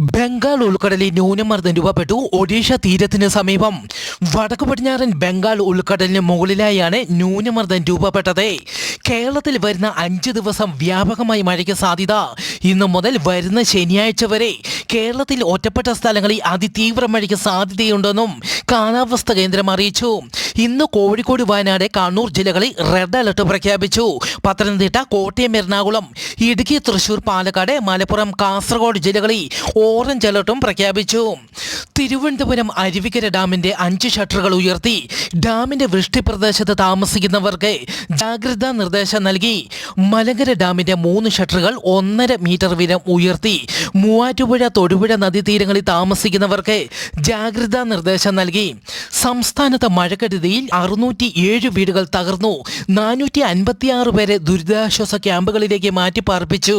ബംഗാൾ ഉൾക്കടലിൽ ന്യൂനമർദ്ദം രൂപപ്പെട്ടു. ഒഡീഷ തീരത്തിന് സമീപം. വടക്കു പടിഞ്ഞാറൻ ബംഗാൾ ഉൾക്കടലിന് മുകളിലായാണ് ന്യൂനമർദ്ദം രൂപപ്പെട്ടത്. കേരളത്തിൽ വരുന്ന അഞ്ച് ദിവസം വ്യാപകമായി മഴയ്ക്ക് സാധ്യത. ഇന്നു മുതൽ വരുന്ന ശനിയാഴ്ച വരെ കേരളത്തിൽ ഒറ്റപ്പെട്ട സ്ഥലങ്ങളിൽ അതിതീവ്ര മഴയ്ക്ക് സാധ്യതയുണ്ടെന്നും കാലാവസ്ഥാ കേന്ദ്രം അറിയിച്ചു. ഇന്ന് കോഴിക്കോട് വയനാട് കണ്ണൂർ ജില്ലകളിൽ റെഡ് അലർട്ട് പ്രഖ്യാപിച്ചു. പത്തനംതിട്ട കോട്ടയം എറണാകുളം ഇടുക്കി തൃശൂർ പാലക്കാട് മലപ്പുറം കാസർഗോഡ് ജില്ലകളിൽ ഓറഞ്ച് അലർട്ടും പ്രഖ്യാപിച്ചു. തിരുവനന്തപുരം അരുവിക്കര ഡാമിന്റെ അഞ്ച് ഷട്ടറുകൾ ഉയർത്തി. ഡാമിന്റെ വൃഷ്ടി പ്രദേശത്ത് താമസിക്കുന്നവർക്ക് ജാഗ്രതാ നിർദ്ദേശം നൽകി. മലങ്കര ഡാമിന്റെ മൂന്ന് ഷട്ടറുകൾ ഒന്നര മീറ്റർ വീതം ഉയർത്തി. മൂവാറ്റുപുഴ തൊടുപുഴ നദീതീരങ്ങളിൽ താമസിക്കുന്നവർക്ക് ജാഗ്രതാ നിർദ്ദേശം നൽകി. സംസ്ഥാനത്ത് മഴക്കെടുതിയിൽ അറുന്നൂറ്റി ഏഴ് വീടുകൾ തകർന്നു. നാനൂറ്റി അൻപത്തിയാറ് പേരെ ദുരിതാശ്വാസ ക്യാമ്പുകളിലേക്ക് മാറ്റി പാർപ്പിച്ചു